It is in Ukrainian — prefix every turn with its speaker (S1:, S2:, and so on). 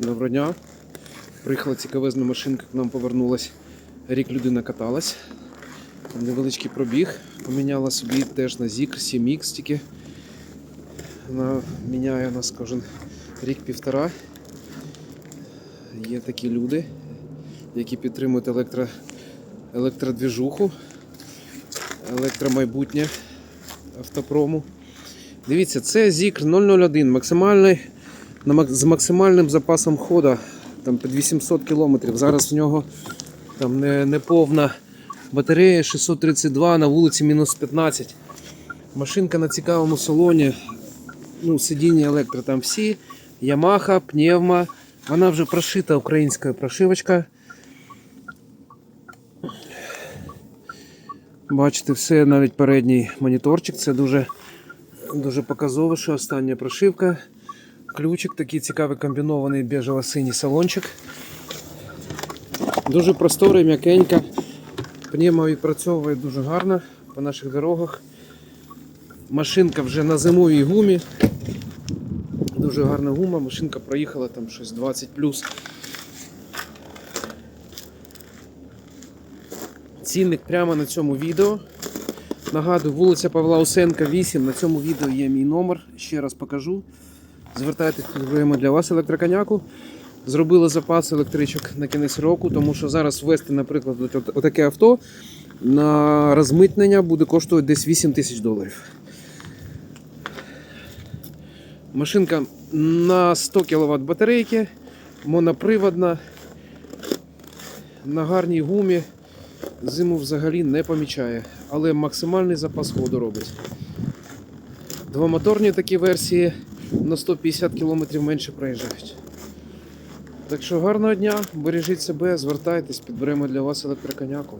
S1: Доброго дня. Приїхала цікавезна машинка, к нам повернулась. Рік людина каталась. Невеличкий пробіг. Поміняла собі теж на ZIG 7X тільки. Вона міняє нас кожен рік-півтора. Є такі люди, які підтримують електро... електродвіжуху, електромайбутнє автопрому. Дивіться, це ZIG 001, максимальний з максимальним запасом ходу, там під 800 км. Зараз в нього там не, не повна батарея 632 на вулиці мінус 15. Машинка на цікавому салоні. Ну, сидіння електро там всі. Ямаха, пневма. Вона вже прошита українська прошивочка. Бачите, все, навіть передній моніторчик. Це дуже, дуже показово, що остання прошивка. Ключик такий цікавий комбінований біжево-синій салончик. Дуже просторий, м'якенька. Пневма відпрацьовує дуже гарно по наших дорогах. Машинка вже на зимовій гумі. Дуже гарна гума, машинка проїхала там щось 20 Цінник прямо на цьому відео. Нагадую, вулиця Павла Усенка, 8. На цьому відео є мій номер. Ще раз покажу. Звертайтесь, підберемо для вас електроконяку. Зробили запас електричок на кінець року, тому що зараз ввести, наприклад, отаке авто на розмитнення буде коштувати десь 8 тисяч доларів. Машинка на 100 кВт батарейки, моноприводна, на гарній гумі. Зиму взагалі не помічає, але максимальний запас ходу робить. Двомоторні такі версії на 150 км менше проїжджають. Так що гарного дня, бережіть себе, звертайтесь, підберемо для вас електроконяку.